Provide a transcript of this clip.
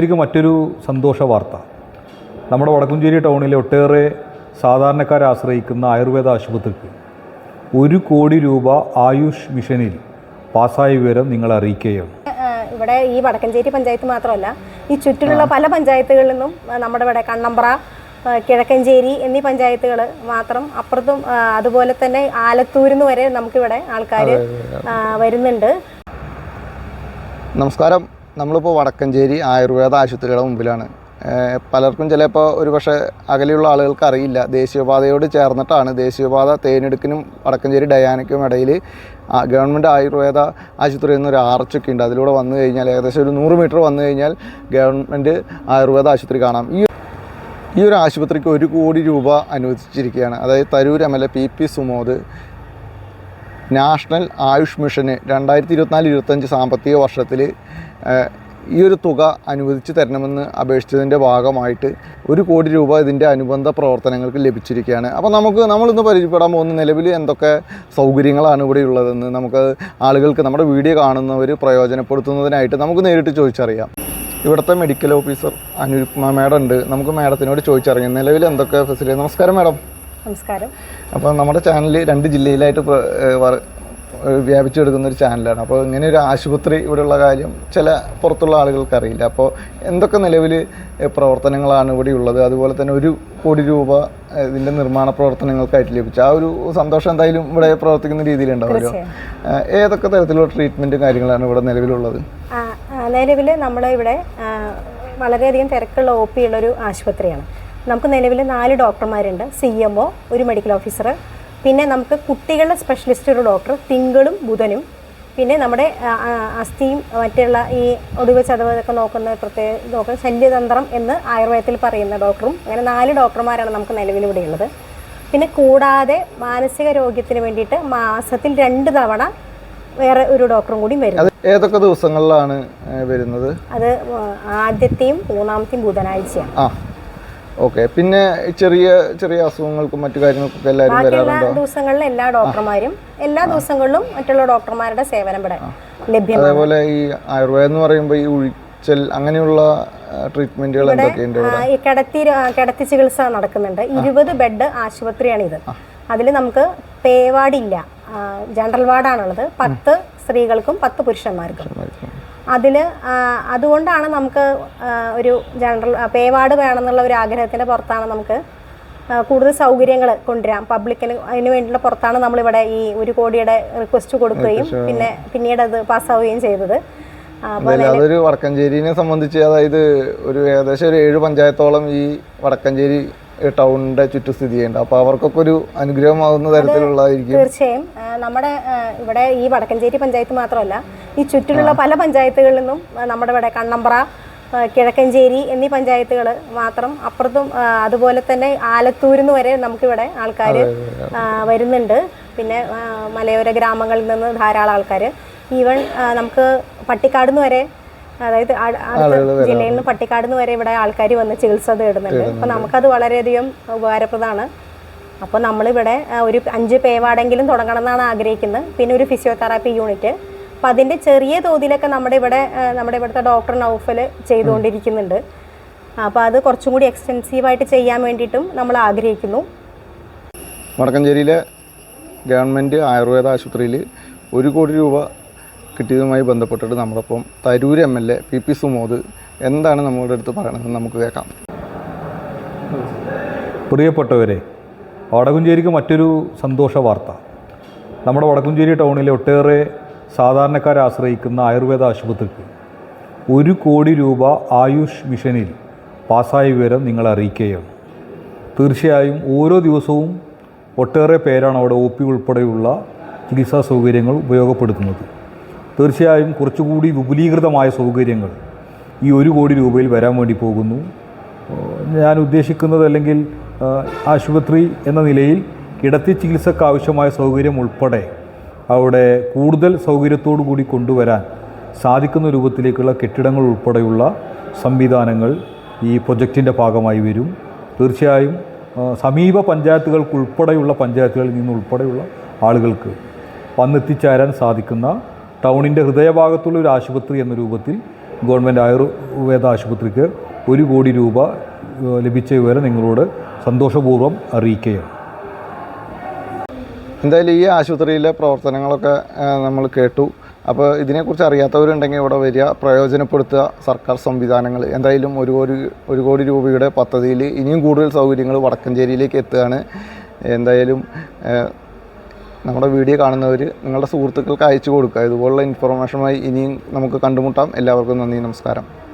ശരിക്കും മറ്റൊരു സന്തോഷ വാർത്ത. നമ്മുടെ വടക്കുംചേരി ടൗണിലെ ഒട്ടേറെ സാധാരണക്കാരെ ആശ്രയിക്കുന്ന ആയുർവേദ ആശുപത്രിക്ക് ഒരു കോടി രൂപ ആയുഷ് മിഷനിൽ പാസ്സായ വിവരം നിങ്ങൾ അറിയിക്കുകയാണ്. ഇവിടെ ഈ വടക്കഞ്ചേരി പഞ്ചായത്ത് മാത്രമല്ല ഈ ചുറ്റിലുള്ള പല പഞ്ചായത്തുകളിൽ നിന്നും നമ്മുടെ ഇവിടെ കണ്ണമ്പ്ര കിഴക്കഞ്ചേരി എന്നീ പഞ്ചായത്തുകൾ മാത്രം അപ്പുറത്തും അതുപോലെ തന്നെ ആലത്തൂരിൽ നിന്ന് വരെ നമുക്കിവിടെ ആൾക്കാർ വരുന്നുണ്ട്. നമസ്കാരം. നമ്മളിപ്പോൾ വടക്കഞ്ചേരി ആയുർവേദ ആശുപത്രികളുടെ മുമ്പിലാണ്. പലർക്കും ചിലപ്പോൾ ഒരു പക്ഷേ അകലെയുള്ള ആളുകൾക്ക് അറിയില്ല. ദേശീയപാതയോട് ചേർന്നിട്ടാണ്. ദേശീയപാത തേനെടുക്കിനും വടക്കഞ്ചേരി ഡയാനയ്ക്കും ഇടയിൽ ഗവൺമെന്റ് ആയുർവേദ ആശുപത്രി എന്നൊരു ആർച്ചൊക്കെ ഉണ്ട്. അതിലൂടെ വന്നു കഴിഞ്ഞാൽ ഏകദേശം ഒരു നൂറ് മീറ്റർ വന്നു കഴിഞ്ഞാൽ ഗവൺമെന്റ് ആയുർവേദ ആശുപത്രി കാണാം. ഈ ഈ ഒരു ആശുപത്രിക്ക് ഒരു കോടി രൂപ അനുവദിച്ചിരിക്കുകയാണ്. അതായത് Tarur M L A P P Sumod national Ayush മിഷന് രണ്ടായിരത്തി ഇരുപത്തിനാല് ഇരുപത്തഞ്ച് സാമ്പത്തിക വർഷത്തിൽ ഈ ഒരു തുക അനുവദിച്ച് തരണമെന്ന് അപേക്ഷിച്ചതിന്റെ ഭാഗമായിട്ട് ഒരു കോടി രൂപ ഇതിന്റെ അനുബന്ധ പ്രവർത്തനങ്ങൾക്ക് ലഭിച്ചിരിക്കുകയാണ്. അപ്പോൾ നമുക്ക് നമ്മളിന്ന് പരിചയപ്പെടാൻ പോകുന്ന നിലവിൽ എന്തൊക്കെ സൗകര്യങ്ങളാണ് ഇവിടെ ഉള്ളതെന്ന് നമുക്ക് ആളുകൾക്ക് നമ്മുടെ വീഡിയോ കാണുന്നവർ പ്രയോജനപ്പെടുത്തുന്നതിനായിട്ട് നമുക്ക് നേരിട്ട് ചോദിച്ചറിയാം. ഇവിടുത്തെ മെഡിക്കൽ ഓഫീസർ അനുരുപ്മ മാഡം ഉണ്ട്. നമുക്ക് മാഡത്തിനോട് ചോദിച്ചറിയാം. നിലവിൽ എന്തൊക്കെ ഫെസിലിറ്റി നമസ്കാരം മാഡം. നമസ്കാരം. അപ്പോൾ നമ്മുടെ ചാനൽ രണ്ട് ജില്ലയിലായിട്ട് വ്യാപിച്ചു കിടക്കുന്ന വ്യാപിച്ചെടുക്കുന്ന ഒരു ചാനലാണ് അപ്പോൾ ഇങ്ങനെ ഒരു ആശുപത്രി ഇവിടെയുള്ള കാര്യം ചില പുറത്തുള്ള ആളുകൾക്ക് അറിയില്ല. അപ്പോൾ എന്തൊക്കെ നിലവിൽ പ്രവർത്തനങ്ങളാണ് ഇവിടെ ഉള്ളത്? അതുപോലെ തന്നെ ഒരു കോടി രൂപ ഇതിന്റെ നിർമ്മാണ പ്രവർത്തനങ്ങൾക്കായിട്ട് ലഭിച്ചു. ആ ഒരു സന്തോഷം എന്തായാലും ഇവിടെ പ്രവർത്തിക്കുന്ന രീതിയിലുണ്ടാവുമല്ലോ ഏതൊക്കെ തരത്തിലുള്ള ട്രീറ്റ്മെന്റും കാര്യങ്ങളാണ് ഇവിടെ നിലവിലുള്ളത്? നിലവിൽ നമ്മളിവിടെ വളരെയധികം തിരക്കുള്ള ഒ പി ഉള്ളൊരു ആശുപത്രിയാണ്. നമുക്ക് നിലവിൽ നാല് ഡോക്ടർമാരുണ്ട് സി എം ഒ ഒരു മെഡിക്കൽ ഓഫീസർ പിന്നെ നമുക്ക് കുട്ടികളുടെ സ്പെഷ്യലിസ്റ്റ് ഒരു ഡോക്ടർ തിങ്കളും ബുധനും. പിന്നെ നമ്മുടെ അസ്ഥിയും മറ്റുള്ള ഈ ഒടുവ് ചതവൊക്കെ നോക്കുന്ന പ്രത്യേക ഡോക്ടർ ശല്യതന്ത്രം എന്ന് ആയുർവേദത്തിൽ പറയുന്ന ഡോക്ടറും അങ്ങനെ നാല് ഡോക്ടർമാരാണ് നമുക്ക് നിലവിൽ ഇവിടെ ഉള്ളത്. പിന്നെ കൂടാതെ മാനസിക രോഗ്യത്തിന് വേണ്ടിയിട്ട് മാസത്തിൽ രണ്ട് തവണ വേറെ ഒരു ഡോക്ടറും കൂടി വരും ഏതൊക്കെ ദിവസങ്ങളിലാണ് വരുന്നത്? അത് ആദ്യത്തെയും മൂന്നാമത്തെയും ബുധനാഴ്ചയാണ്. ഓക്കെ. പിന്നെ ചെറിയ ചെറിയ അസുഖങ്ങൾക്കും മറ്റു കാര്യങ്ങൾക്കും എല്ലാവരും വരാറുണ്ടോ? ദിവസങ്ങളിലും എല്ലാ ഡോക്ടർമാരും എല്ലാ ദിവസങ്ങളിലും മറ്റുള്ള ഡോക്ടർമാരുടെ സേവനം ഇവിടെ ലഭ്യമാണ്. അതേപോലെ ഈ ആയുർവേദം എന്ന് പറയുമ്പോൾ ഈ ഉഴിച്ചൽ അങ്ങനെയുള്ള ട്രീറ്റ്മെന്റുകൾ എന്തൊക്കെയുണ്ട് ഈ കിടത്തി കിടത്തി ചികിത്സ നടക്കുന്നുണ്ട്. ഇരുപത് ബെഡ് ആശുപത്രിയാണ് ഇത്. അതിൽ നമുക്ക് പേവാടില്ല. ജനറൽ വാർഡാണുള്ളത്. പത്ത് സ്ത്രീകൾക്കും പത്ത് പുരുഷന്മാർക്കും. അതിൽ അതുകൊണ്ടാണ് നമുക്ക് ഒരു ജനറൽ പേവാട് വേണമെന്നുള്ള ഒരു ആഗ്രഹത്തിന്റെ പുറത്താണ് നമുക്ക് കൂടുതൽ സൗകര്യങ്ങൾ കൊണ്ടുവരാം. പബ്ലിക്കിന് അതിന് വേണ്ടിയുള്ള പുറത്താണ് നമ്മളിവിടെ ഈ ഒരു കോടിയുടെ റിക്വസ്റ്റ് കൊടുക്കുകയും പിന്നെ പിന്നീട് അത് പാസ്സാവുകയും ചെയ്തത്. അപ്പോൾ അതൊരു വടക്കഞ്ചേരിനെ സംബന്ധിച്ച് അതായത് ഒരു ഏകദേശം ഒരു ഏഴ് പഞ്ചായത്തോളം ഈ വടക്കഞ്ചേരി ടൗണിന്റെ ചുറ്റും സ്ഥിതി ചെയ്യുന്നുണ്ട്. അപ്പോൾ അവർക്കൊക്കെ ഒരു അനുഗ്രഹമാകുന്ന തരത്തിലുള്ളതായിരിക്കും. തീർച്ചയായും. നമ്മുടെ ഇവിടെ ഈ വടക്കഞ്ചേരി പഞ്ചായത്ത് മാത്രമല്ല ഈ ചുറ്റിലുള്ള പല പഞ്ചായത്തുകളിൽ നിന്നും നമ്മുടെ ഇവിടെ കണ്ണമ്പ്ര കിഴക്കഞ്ചേരി എന്നീ പഞ്ചായത്തുകൾ മാത്രം അപ്പുറത്തും അതുപോലെ തന്നെ ആലത്തൂരിൽ നിന്ന് വരെ നമുക്കിവിടെ ആൾക്കാർ വരുന്നുണ്ട്. പിന്നെ മലയോര ഗ്രാമങ്ങളിൽ നിന്ന് ധാരാളം ആൾക്കാർ ഈവൻ നമുക്ക് പട്ടിക്കാടുന്ന് വരെ അതായത് ജില്ലയിൽ നിന്ന് പട്ടിക്കാട് നിന്ന് വരെ ഇവിടെ ആൾക്കാർ വന്ന് ചികിത്സ തേടുന്നുണ്ട്. അപ്പോൾ നമുക്കത് വളരെയധികം ഉപകാരപ്രദമാണ്. അപ്പോൾ നമ്മളിവിടെ ഒരു അഞ്ച് പേവാടെങ്കിലും തുടങ്ങണം എന്നാണ് ആഗ്രഹിക്കുന്നത്. പിന്നെ ഒരു ഫിസിയോതെറാപ്പി യൂണിറ്റ്. അപ്പോൾ അതിന്റെ ചെറിയ തോതിലൊക്കെ നമ്മുടെ ഇവിടെ നമ്മുടെ ഇവിടുത്തെ ഡോക്ടർ നൗഫൽ ചെയ്തുകൊണ്ടിരിക്കുന്നുണ്ട്. അപ്പോൾ അത് കുറച്ചും കൂടി എക്സ്റ്റെൻസീവായിട്ട് ചെയ്യാൻ വേണ്ടിയിട്ടും നമ്മൾ ആഗ്രഹിക്കുന്നു. വടക്കഞ്ചേരിയിലെ ഗവൺമെന്റ് ആയുർവേദ ആശുപത്രിയിൽ ഒരു കോടി രൂപ കിട്ടിയതുമായി ബന്ധപ്പെട്ടിട്ട് നമ്മളിപ്പം Tarur M L A P P Sumod എന്താണ് നമ്മളുടെ അടുത്ത് പറയണതെന്ന് നമുക്ക് കേൾക്കാം. പ്രിയപ്പെട്ടവരെ വടകുഞ്ചേരിക്ക് മറ്റൊരു സന്തോഷ വാർത്ത. നമ്മുടെ വടക്കുംചേരി ടൗണിലെ ഒട്ടേറെ സാധാരണക്കാരെ ആശ്രയിക്കുന്ന ആയുർവേദ ആശുപത്രിക്ക് ഒരു കോടി രൂപ ആയുഷ് മിഷനിൽ പാസ്സായ വിവരം നിങ്ങളെ അറിയിക്കുകയാണ്. തീർച്ചയായും ഓരോ ദിവസവും ഒട്ടേറെ പേരാണ് അവിടെ ഒ പി ഉൾപ്പെടെയുള്ള ചികിത്സാ സൗകര്യങ്ങൾ ഉപയോഗപ്പെടുത്തുന്നത്. തീർച്ചയായും കുറച്ചുകൂടി വിപുലീകൃതമായ സൗകര്യങ്ങൾ ഈ ഒരു കോടി രൂപയിൽ വരാൻ വേണ്ടി പോകുന്നു. ഞാൻ ഉദ്ദേശിക്കുന്നത് അല്ലെങ്കിൽ ആശുപത്രി എന്ന നിലയിൽ കിടത്തി ചികിത്സക്ക് ആവശ്യമായ സൗകര്യം ഉൾപ്പെടെ അവിടെ കൂടുതൽ സൗകര്യത്തോടു കൂടി കൊണ്ടുവരാൻ സാധിക്കുന്ന രൂപത്തിലേക്കുള്ള കെട്ടിടങ്ങൾ ഉൾപ്പെടെയുള്ള സംവിധാനങ്ങൾ ഈ പ്രൊജക്റ്റിന്റെ ഭാഗമായി വരും. തീർച്ചയായും സമീപ പഞ്ചായത്തുകൾക്കുൾപ്പെടെയുള്ള പഞ്ചായത്തുകളിൽ നിന്നുൾപ്പെടെയുള്ള ആളുകൾക്ക് വന്നെത്തിച്ചേരാൻ സാധിക്കുന്ന ടൗണിന്റെ ഹൃദയഭാഗത്തുള്ള ഒരു ആശുപത്രി എന്ന രൂപത്തിൽ ഗവൺമെന്റ് ആയുർവേദ ആശുപത്രിക്ക് ഒരു കോടി രൂപ ലഭിച്ച വിവരം നിങ്ങളോട് സന്തോഷപൂർവം അറിയിക്കുകയാണ്. എന്തായാലും ഈ ആശുപത്രിയിലെ പ്രവർത്തനങ്ങളൊക്കെ നമ്മൾ കേട്ടു. അപ്പോൾ ഇതിനെക്കുറിച്ച് അറിയാത്തവരുണ്ടെങ്കിൽ ഇവിടെ വരിക പ്രയോജനപ്പെടുത്തുക സർക്കാർ സംവിധാനങ്ങൾ. എന്തായാലും ഒരു കോടി ഒരു കോടി രൂപയുടെ പദ്ധതിയിൽ ഇനിയും കൂടുതൽ സൗകര്യങ്ങൾ വടക്കഞ്ചേരിയിലേക്ക് എത്തുകയാണ്. എന്തായാലും നമ്മുടെ വീഡിയോ കാണുന്നവർ നിങ്ങളുടെ സുഹൃത്തുക്കൾക്ക് അയച്ചു കൊടുക്കുക. ഇതുപോലുള്ള ഇൻഫർമേഷനുമായി ഇനിയും നമുക്ക് കണ്ടുമുട്ടാം. എല്ലാവർക്കും നന്ദി നമസ്കാരം.